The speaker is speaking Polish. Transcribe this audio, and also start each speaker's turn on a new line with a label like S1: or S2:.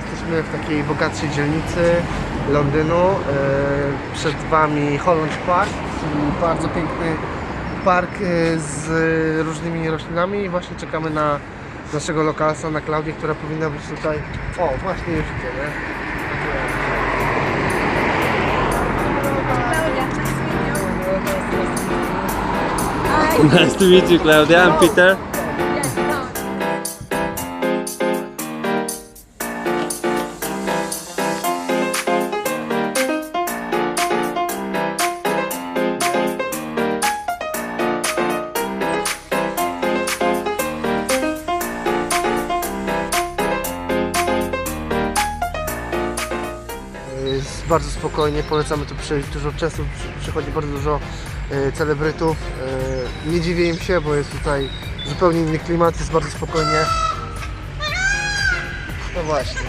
S1: Jesteśmy w takiej bogatszej dzielnicy Londynu. E, Przed Wami Holland Park, czyli bardzo piękny park e, z różnymi roślinami i właśnie czekamy na naszego lokalsa, na Klaudię, która powinna być tutaj. O, właśnie już idzie, nie?
S2: Nice to meet you, Claudia. I'm Peter.
S1: jest bardzo spokojnie, polecamy tu przyjść, dużo Czesów, przychodzi bardzo dużo e, celebrytów. E, nie dziwię im się, bo jest tutaj zupełnie inny klimat, jest bardzo spokojnie. No właśnie.